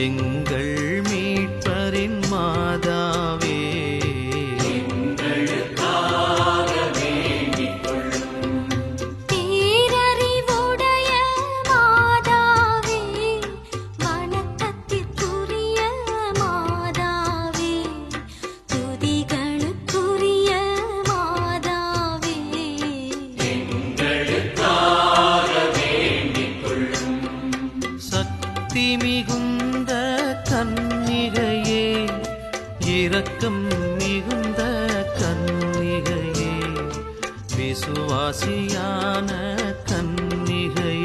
எங்கள் இரக்கம் மிகுந்த கன்னிகையே. விசுவாசியான கன்னிகை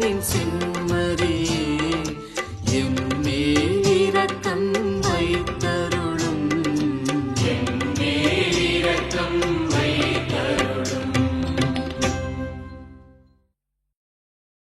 min sinna